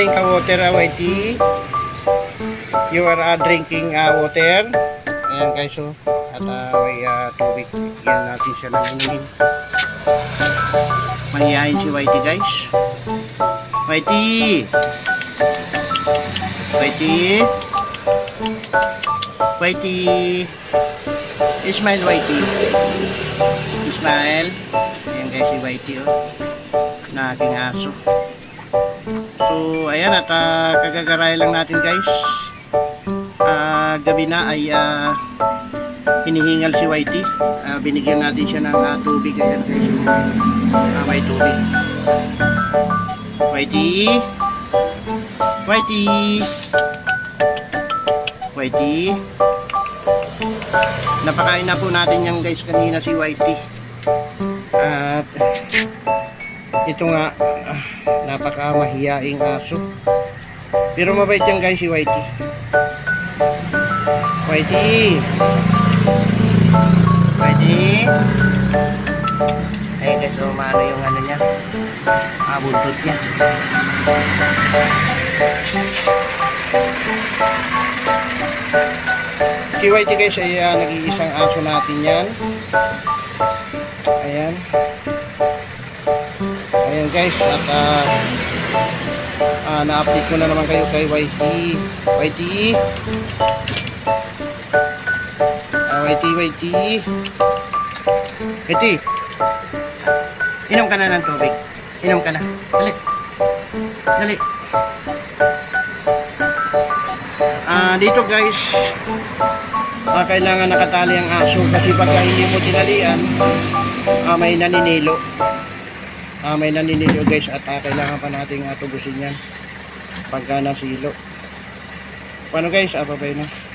drink a water, Whitey. You are uh, drinking uh, water. Ayan guys, so. At uh, may uh, tubig. Yan natin siya ng inihin. Mahihayin si Whitey guys. Whitey! Whitey! Whitey! Ismail Whitey. Ismail. Ayan guys si Whitey oh. Na aking aso. So, ayan at uh, kagagaray lang natin guys. Ah, gabi na ay ah, hinihingal si Whitey. Ah, binigyan natin siya ng ah, tubig. Ayan guys. Ah, may tubig. Whitey. Whitey. Whitey. Napakain na po natin yan guys kanina si Whitey. At ito nga ah, napaka mahiyaing aso. Pero mabait yan guys si Whitey. Whitey. Whitey. Ay guys, umano yung ano niya. Ah, buntot niya. Si Whitey guys ay ah, nag-iisang aso natin yan. Ayan. Guys, at ah, ah, na-update ko na naman kayo kay Whitey. Whitey. Ah, Whitey, Whitey. Whitey. Inom ka na ng tubig. Inom ka na. Dali. Dali. Ah, dito guys, ah, kailangan nakatali ang aso kasi pagka hindi mo tinalian, ah, may naninilo. Ah, may naninilo guys at ah, kailangan pa nating uh, tubusin yan pagka nasilo. Paano guys? Ah, babay na.